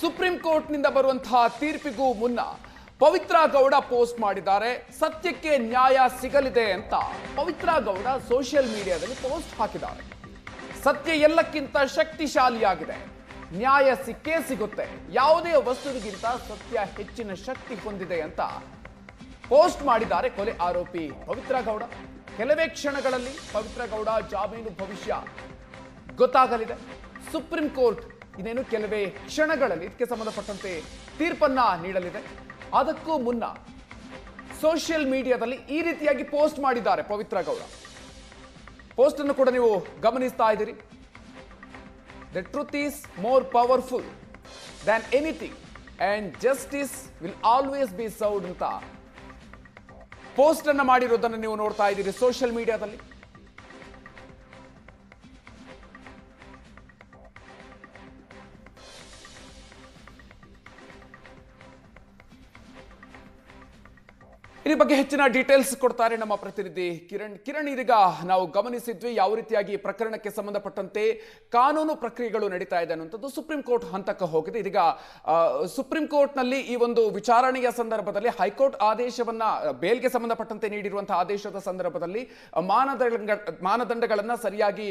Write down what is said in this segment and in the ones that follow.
Supreme ಕೋರ್ಟ್ನಿಂದ ಬರುವಂತಹ ತೀರ್ಪಿಗೂ ಮುನ್ನ Pavithra Gowda post ಮಾಡಿದ್ದಾರೆ. ಸತ್ಯಕ್ಕೆ ನ್ಯಾಯ ಸಿಗಲಿದೆ ಅಂತ ಪವಿತ್ರ ಗೌಡ ಸೋಷಿಯಲ್ ಮೀಡಿಯಾದಲ್ಲಿ ಪೋಸ್ಟ್ ಹಾಕಿದ್ದಾರೆ. ಸತ್ಯ ಎಲ್ಲಕ್ಕಿಂತ ಶಕ್ತಿಶಾಲಿಯಾಗಿದೆ. ನ್ಯಾಯ ಸಿಕ್ಕೇ ಸಿಗುತ್ತೆ. ಯಾವುದೇ ವಸ್ತುವಿಗಿಂತ ಸತ್ಯ ಹೆಚ್ಚಿನ ಶಕ್ತಿ ಹೊಂದಿದೆ ಅಂತ ಪೋಸ್ಟ್ ಮಾಡಿದ್ದಾರೆ ಕೊಲೆ ಆರೋಪಿ ಪವಿತ್ರ ಗೌಡ. ಕೆಲವೇ ಕ್ಷಣಗಳಲ್ಲಿ ಪವಿತ್ರ ಗೌಡ ಜಾಮೀನು ಭವಿಷ್ಯ ಗೊತ್ತಾಗಲಿದೆ. ಸುಪ್ರೀಂ ಕೋರ್ಟ್ ಇನ್ನೇನು ಕೆಲವೇ ಕ್ಷಣಗಳಲ್ಲಿ ಇದಕ್ಕೆ ಸಂಬಂಧಪಟ್ಟಂತೆ ತೀರ್ಪನ್ನ ನೀಡಲಿದೆ. ಅದಕ್ಕೂ ಮುನ್ನ ಸೋಷಿಯಲ್ ಮೀಡಿಯಾದಲ್ಲಿ ಈ ರೀತಿಯಾಗಿ ಪೋಸ್ಟ್ ಮಾಡಿದ್ದಾರೆ ಪವಿತ್ರ ಗೌಡ. ಪೋಸ್ಟ್ ಅನ್ನು ಕೂಡ ನೀವು ಗಮನಿಸ್ತಾ ಇದ್ದೀರಿ. The truth is more powerful than anything and justice will always be served ಅಂತ ಪೋಸ್ಟ್ ಅನ್ನು ಮಾಡಿರೋದನ್ನು ನೀವು ನೋಡ್ತಾ ಇದ್ದೀರಿ ಸೋಷಿಯಲ್ ಮೀಡಿಯಾದಲ್ಲಿ. ಈ ಬಗ್ಗೆ ಹೆಚ್ಚಿನ ಡೀಟೇಲ್ಸ್ ಕೊಡ್ತಾರೆ ನಮ್ಮ ಪ್ರತಿನಿಧಿ ಕಿರಣ್. ಕಿರಣ್, ಇದೀಗ ನಾವು ಗಮನಿಸಿದ್ವಿ ಯಾವ ರೀತಿಯಾಗಿ ಪ್ರಕರಣಕ್ಕೆ ಸಂಬಂಧಪಟ್ಟಂತೆ ಕಾನೂನು ಪ್ರಕ್ರಿಯೆಗಳು ನಡೀತಾ ಇದೆ ಅನ್ನುವಂಥದ್ದು ಸುಪ್ರೀಂ ಕೋರ್ಟ್ ಹಂತಕ್ಕೆ ಹೋಗಿದೆ. ಇದೀಗ ಸುಪ್ರೀಂ ಕೋರ್ಟ್ನಲ್ಲಿ ಈ ಒಂದು ವಿಚಾರಣೆಯ ಸಂದರ್ಭದಲ್ಲಿ ಹೈಕೋರ್ಟ್ ಆದೇಶವನ್ನ, ಬೇಲ್ಗೆ ಸಂಬಂಧಪಟ್ಟಂತೆ ನೀಡಿರುವಂತಹ ಆದೇಶದ ಸಂದರ್ಭದಲ್ಲಿ ಮಾನದಂಡ ಮಾನದಂಡಗಳನ್ನ ಸರಿಯಾಗಿ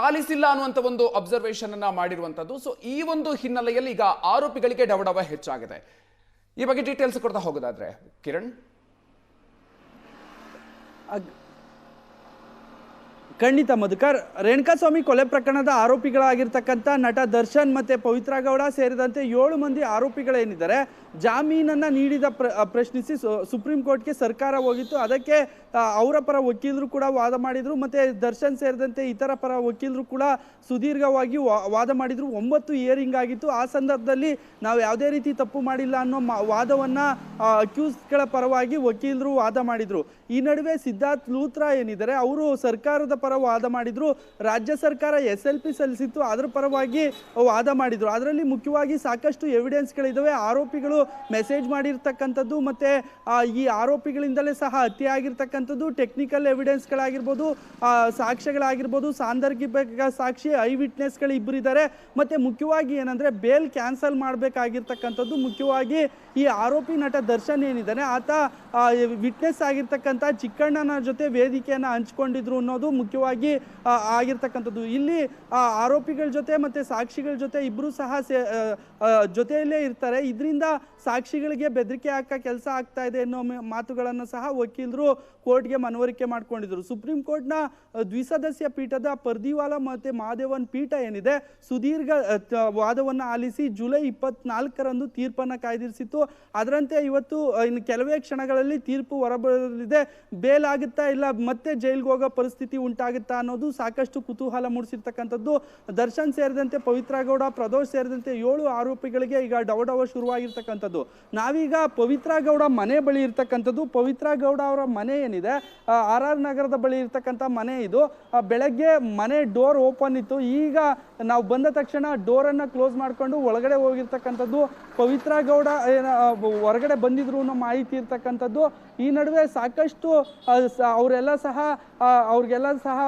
ಪಾಲಿಸಿಲ್ಲ ಅನ್ನುವಂಥ ಒಂದು ಅಬ್ಸರ್ವೇಷನ್ ಅನ್ನ ಮಾಡಿರುವಂಥದ್ದು. ಸೊ ಈ ಒಂದು ಹಿನ್ನೆಲೆಯಲ್ಲಿ ಈಗ ಆರೋಪಿಗಳಿಗೆ ಡವಡವ ಹೆಚ್ಚಾಗಿದೆ. ಈ ಬಗ್ಗೆ ಡೀಟೇಲ್ಸ್ ಕೊಡ್ತಾ ಹೋಗೋದಾದ್ರೆ, ಕಿರಣ್? a ಖಂಡಿತ ಮಧುಕರ್, ರೇಣುಕಾಸ್ವಾಮಿ ಕೊಲೆ ಪ್ರಕರಣದ ಆರೋಪಿಗಳಾಗಿರ್ತಕ್ಕಂಥ ನಟ ದರ್ಶನ್ ಮತ್ತೆ ಪವಿತ್ರ ಗೌಡ ಸೇರಿದಂತೆ ಏಳು ಮಂದಿ ಆರೋಪಿಗಳೇನಿದ್ದಾರೆ, ಜಾಮೀನನ್ನು ನೀಡಿದ ಪ್ರ ಪ್ರಶ್ನಿಸಿ ಸುಪ್ರೀಂ ಕೋರ್ಟ್ಗೆ ಸರ್ಕಾರ ಹೋಗಿತ್ತು. ಅದಕ್ಕೆ ಅವರ ಪರ ವಕೀಲರು ಕೂಡ ವಾದ ಮಾಡಿದ್ರು, ಮತ್ತೆ ದರ್ಶನ್ ಸೇರಿದಂತೆ ಇತರ ಪರ ವಕೀಲರು ಕೂಡ ಸುದೀರ್ಘವಾಗಿ ವಾದ ಮಾಡಿದ್ರು. ಒಂಬತ್ತು ಇಯರಿಂಗ್ ಆಗಿತ್ತು. ಆ ಸಂದರ್ಭದಲ್ಲಿ ನಾವು ಯಾವುದೇ ರೀತಿ ತಪ್ಪು ಮಾಡಿಲ್ಲ ಅನ್ನೋ ವಾದವನ್ನ ಅಕ್ಯೂಸ್ಗಳ ಪರವಾಗಿ ವಕೀಲರು ವಾದ ಮಾಡಿದ್ರು. ಈ ನಡುವೆ ಸಿದ್ಧಾರ್ಥ್ ಲೂತ್ರಾ ಏನಿದ್ದಾರೆ, ಅವರು ಸರ್ಕಾರದ ಪರ ವಾದ ಮಾಡಿದ್ರು. ರಾಜ್ಯ ಸರ್ಕಾರ ಎಸ್ ಎಲ್ ಪಿ ಸಲ್ಲಿಸಿತ್ತು ಅದರ ಪರವಾಗಿ ವಾದ ಮಾಡಿದ್ರು. ಅದರಲ್ಲಿ ಮುಖ್ಯವಾಗಿ ಸಾಕಷ್ಟು ಎವಿಡೆನ್ಸ್ಗಳಿದ್ದಾವೆ ಆರೋಪಿಗಳು ಮೆಸೇಜ್ ಮಾಡಿರ್ತಕ್ಕಂಥದ್ದು ಮತ್ತೆ ಈ ಆರೋಪಿಗಳಿಂದಲೇ ಸಹ ಹತ್ಯೆ ಆಗಿರ್ತಕ್ಕಂಥದ್ದು ಟೆಕ್ನಿಕಲ್ ಎವಿಡೆನ್ಸ್ಗಳಾಗಿರ್ಬೋದು ಸಾಕ್ಷ್ಯಗಳಾಗಿರ್ಬೋದು ಸಾಂದರ್ಭಿಕ ಸಾಕ್ಷಿ ಐ ವಿಟ್ನೆಸ್ಗಳು ಇಬ್ಬರಿದ್ದಾರೆ ಮತ್ತೆ ಮುಖ್ಯವಾಗಿ ಏನಂದ್ರೆ ಬೇಲ್ ಕ್ಯಾನ್ಸಲ್ ಮಾಡಬೇಕಾಗಿರ್ತಕ್ಕಂಥದ್ದು ಮುಖ್ಯವಾಗಿ ಈ ಆರೋಪಿ ನಟ ದರ್ಶನ್ ಏನಿದ್ದಾನೆ, ಆತ ವಿಟ್ನೆಸ್ ಆಗಿರ್ತಕ್ಕಂಥ ಚಿಕ್ಕಣ್ಣನ ಜೊತೆ ವೇದಿಕೆಯನ್ನು ಹಂಚ್ಕೊಂಡಿದ್ರು ಅನ್ನೋದು ಮುಖ್ಯವಾಗಿ ಆಗಿರ್ತಕ್ಕಂಥದ್ದು. ಇಲ್ಲಿ ಆರೋಪಿಗಳ ಜೊತೆ ಮತ್ತೆ ಸಾಕ್ಷಿಗಳ ಜೊತೆ ಇಬ್ಬರೂ ಸಹ ಜೊತೆಯಲ್ಲೇ ಇರ್ತಾರೆ. ಇದರಿಂದ ಸಾಕ್ಷಿಗಳಿಗೆ ಬೆದರಿಕೆ ಹಾಕ ಕೆಲಸ ಆಗ್ತಾ ಇದೆ ಅನ್ನೋ ಮಾತುಗಳನ್ನು ಸಹ ವಕೀಲರು ಕೋರ್ಟ್ಗೆ ಮನವರಿಕೆ ಮಾಡ್ಕೊಂಡಿದ್ರು. ಸುಪ್ರೀಂ ಕೋರ್ಟ್ನ ದ್ವಿಸದಸ್ಯ ಪೀಠದ ಪರ್ದಿವಾಲ ಮತ್ತೆ ಮಹಾದೇವನ್ ಪೀಠ ಏನಿದೆ, ಸುದೀರ್ಘ ವಾದವನ್ನು ಆಲಿಸಿ ಜುಲೈ ಇಪ್ಪತ್ನಾಲ್ಕರಂದು ತೀರ್ಪನ್ನು ಕಾಯ್ದಿರಿಸಿತ್ತು. ಅದರಂತೆ ಇವತ್ತು ಇನ್ನು ಕೆಲವೇ ಕ್ಷಣಗಳಲ್ಲಿ ತೀರ್ಪು ಹೊರಬರಲಿದೆ. ಬೇಲ್ ಆಗುತ್ತಾ ಇಲ್ಲ, ಮತ್ತೆ ಜೈಲ್ಗೆ ಹೋಗೋ ಪರಿಸ್ಥಿತಿ ಉಂಟಾಗುತ್ತಾ ಅನ್ನೋದು ಸಾಕಷ್ಟು ಕುತೂಹಲ ಮೂಡಿಸಿರ್ತಕ್ಕಂಥದ್ದು. ದರ್ಶನ್ ಸೇರಿದಂತೆ ಪವಿತ್ರ ಗೌಡ, ಪ್ರದೋಷ್ ಸೇರಿದಂತೆ ಏಳು ಆರೋಪಿಗಳಿಗೆ ಈಗ ಡವಡವ ಶುರುವಾಗಿರ್ತಕ್ಕಂಥದ್ದು. ನಾವೀಗ ಪವಿತ್ರ ಗೌಡ ಮನೆ ಬಳಿ ಇರ್ತಕ್ಕಂಥದ್ದು. ಪವಿತ್ರ ಗೌಡ ಅವರ ಮನೆ ಏನಿದೆ? ಆರ್ ಆರ್ ನಗರದ ಬಳಿ ಇರ್ತಕ್ಕಂಥ ಮನೆ ಇದು. ಬೆಳಗ್ಗೆ ಮನೆ ಡೋರ್ ಓಪನ್ ಇತ್ತು. ಈಗ ನಾವು ಬಂದ ತಕ್ಷಣ ಡೋರನ್ನು ಕ್ಲೋಸ್ ಮಾಡಿಕೊಂಡು ಒಳಗಡೆ ಹೋಗಿರ್ತಕ್ಕಂಥದ್ದು ಪವಿತ್ರ ಗೌಡ ಹೊರಗಡೆ ಬಂದಿದ್ರು ಅನ್ನೋ ಮಾಹಿತಿ ಇರ್ತಕ್ಕಂಥದ್ದು. ಈ ನಡುವೆ ಸಾಕಷ್ಟು ಅವರೆಲ್ಲ ಸಹ ಅವ್ರಿಗೆಲ್ಲ ಸಹ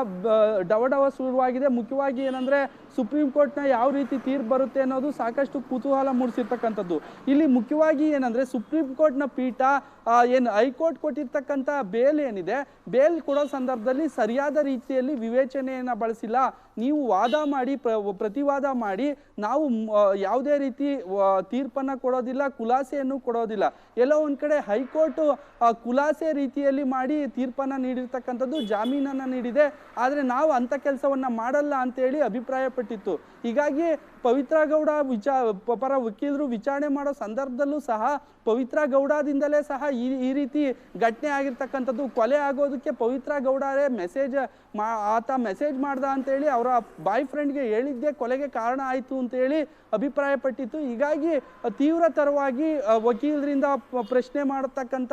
ಡವಡವ ಶುರುವಾಗಿದೆ. ಮುಖ್ಯವಾಗಿ ಏನಂದ್ರೆ ಸುಪ್ರೀಂ ಕೋರ್ಟ್ನ ಯಾವ ರೀತಿ ತೀರ್ಪು ಬರುತ್ತೆ ಅನ್ನೋದು ಸಾಕಷ್ಟು ಕುತೂಹಲ ಮೂಡಿಸಿರ್ತಕ್ಕಂಥದ್ದು. ಇಲ್ಲಿ ಮುಖ್ಯವಾಗಿ ಏನಂದ್ರೆ ಸುಪ್ರೀಂ ಕೋರ್ಟ್ನ ಪೀಠ ಏನು ಹೈಕೋರ್ಟ್ ಕೊಟ್ಟಿರ್ತಕ್ಕಂಥ ಬೇಲ್ ಏನಿದೆ ಬೇಲ್ ಕೊಡೋ ಸಂದರ್ಭದಲ್ಲಿ ಸರಿಯಾದ ರೀತಿಯಲ್ಲಿ ವಿವೇಚನೆಯನ್ನು ಬಳಸಿಲ್ಲ. ನೀವು ವಾದ ಮಾಡಿ, ಪ್ರ, ಪ್ರತಿವಾದ ಮಾಡಿ ನಾವು ಯಾವುದೇ ರೀತಿ ತೀರ್ಪನ್ನು ಕೊಡೋದಿಲ್ಲ, ಖುಲಾಸೆಯನ್ನು ಕೊಡೋದಿಲ್ಲ. ಎಲ್ಲೋ ಒಂದು ಕಡೆ ಹೈಕೋರ್ಟ್ ಖುಲಾಸೆ ರೀತಿಯಲ್ಲಿ ಮಾಡಿ ತೀರ್ಪನ್ನ ನೀಡಿರ್ತಕ್ಕಂಥದ್ದು ಜಾಮೀನನ್ನ ನೀಡಿದೆ. ಆದರೆ ನಾವು ಅಂಥ ಕೆಲಸವನ್ನ ಮಾಡಲ್ಲ ಅಂತೇಳಿ ಅಭಿಪ್ರಾಯಪಟ್ಟಿತ್ತು. ಹೀಗಾಗಿ ಪವಿತ್ರ ಗೌಡ ವಿಚಾ ಪರ ವಕೀಲರು ವಿಚಾರಣೆ ಮಾಡೋ ಸಂದರ್ಭದಲ್ಲೂ ಸಹ ಪವಿತ್ರ ಗೌಡದಿಂದಲೇ ಸಹ ಈ ಈ ರೀತಿ ಘಟನೆ ಆಗಿರ್ತಕ್ಕಂಥದ್ದು. ಕೊಲೆ ಆಗೋದಕ್ಕೆ ಪವಿತ್ರ ಗೌಡರೇ ಮೆಸೇಜ್ ಮಾ, ಆತ ಮೆಸೇಜ್ ಮಾಡ್ದ ಅಂತೇಳಿ ಅವರ ಬಾಯ್ ಫ್ರೆಂಡ್ಗೆ ಹೇಳಿದ್ದೆ ಕೊಲೆಗೆ ಕಾರಣ ಆಯಿತು ಅಂತೇಳಿ ಅಭಿಪ್ರಾಯಪಟ್ಟಿತ್ತು. ಹೀಗಾಗಿ ತೀವ್ರತರವಾಗಿ ವಕೀಲರಿಂದ ಪ್ರಶ್ನೆ ಮಾಡತಕ್ಕಂಥ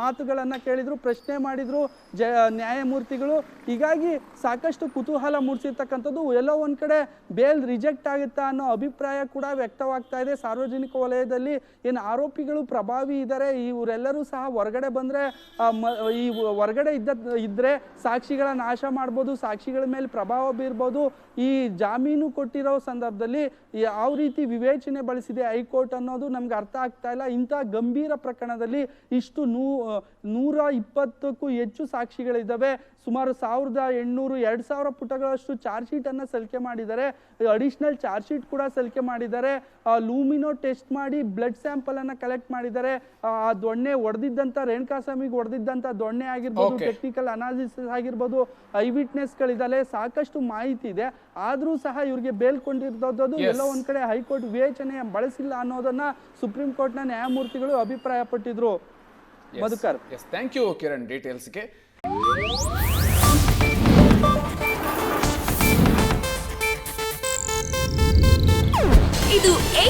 ಮಾತುಗಳನ್ನು ಕೇಳಿದ್ರು, ಪ್ರಶ್ನೆ ಮಾಡಿದ್ರು ಜ, ನ್ಯಾಯಮೂರ್ತಿಗಳು. ಹೀಗಾಗಿ ಸಾಕಷ್ಟು ಕುತೂಹಲ ಮೂಡಿಸಿರ್ತಕ್ಕಂಥದ್ದು. ಎಲ್ಲೋ ಒಂದು ಕಡೆ ಬೇಲ್ ರಿಜೆಕ್ಟ್ ಆಗುತ್ತಾ ಅನ್ನೋ ಅಭಿಪ್ರಾಯ ಕೂಡ ವ್ಯಕ್ತವಾಗ್ತಾ ಇದೆ. ಸಾರ್ವಜನಿಕ ವಲಯದಲ್ಲಿ ಏನು ಆರೋಪಿಗಳು ಪ್ರಭಾವಿ ಇದ್ದಾರೆ ಇವರೆಲ್ಲರೂ ಸಹ ಹೊರಗಡೆ ಬಂದರೆ ಈ ಹೊರಗಡೆ ಇದ್ದ ಇದ್ದರೆ ಸಾಕ್ಷಿಗಳ ನಾಶ ಮಾಡ್ಬೋದು, ಸಾಕ್ಷಿಗಳ ಮೇಲೆ ಪ್ರಭಾವ ಬೀರ್ಬೋದು. ಈ ಜಾಮೀನು ಕೊಟ್ಟಿರೋ ಸಂದರ್ಭದಲ್ಲಿ ಯಾವ ರೀತಿ ವಿವೇಚನೆ ಬಳಸಿದೆ ಹೈಕೋರ್ಟ್ ಅನ್ನೋದು ನಮ್ಗೆ ಅರ್ಥ ಆಗ್ತಾ ಇಲ್ಲ. ಇಂಥ ಗಂಭೀರ ಪ್ರಕರಣದಲ್ಲಿ ಇಷ್ಟು ನೂ, ನೂರ ಇಪ್ಪತ್ತಕ್ಕೂ ಹೆಚ್ಚು ಸಾಕ್ಷಿಗಳಿದ್ದಾವೆ ಸುಮಾರು ಸಾವಿರದ ಎಂಟುನೂರು, ಎರಡು ಸಾವಿರ ಪುಟಗಳಷ್ಟು ಚಾರ್ಜ್ ಶೀಟನ್ನು ಸಲ್ಲಿಕೆ ಮಾಡಿದ್ದಾರೆ. ಅಡಿಷನಲ್ ಚಾರ್ಜ್ ಶೀಟ್ ಕೂಡ ಸಲಿಕೆ ಮಾಡಿದ್ದಾರೆ. ಲೂಮಿನೋ ಟೆಸ್ಟ್ ಮಾಡಿ ಬ್ಲಡ್ ಸ್ಯಾಂಪಲ್ ಅನ್ನ ಕಲೆಕ್ಟ್ ಮಾಡಿದ್ದಾರೆ. ಆ ದೊಣ್ಣೆ ಹೊಡೆದಿದ್ದಂತ ರೇಣುಕಾಸ್ವಾಮಿಗೆ ಹೊಡೆದಿದ್ದಂತ ದೊಣ್ಣೆ ಆಗಿರ್ಬೋದು ಟೆಕ್ನಿಕಲ್ ಅನಾಲಿಸಿಸ್ ಆಗಿರ್ಬೋದು ಐ ವಿಟ್ನೆಸ್ಗಳಿದಾವೆ ಸಾಕಷ್ಟು ಮಾಹಿತಿ ಇದೆ. ಆದ್ರೂ ಸಹ ಇವ್ರಿಗೆ ಬೇಲ್ ಕೊಂಡಿರೋದು ಎಲ್ಲೋ ಒಂದ್ ಕಡೆ ಹೈಕೋರ್ಟ್ ವಿವೇಚನೆ ಬಳಸಿಲ್ಲ ಅನ್ನೋದನ್ನ ಸುಪ್ರೀಂ ಕೋರ್ಟ್ನ ನ್ಯಾಯಮೂರ್ತಿಗಳು ಅಭಿಪ್ರಾಯಪಟ್ಟಿದ್ರು. ಮಧುಕರ್. Thank you Kiran ಡೀಟೇಲ್ಸ್ಗೆ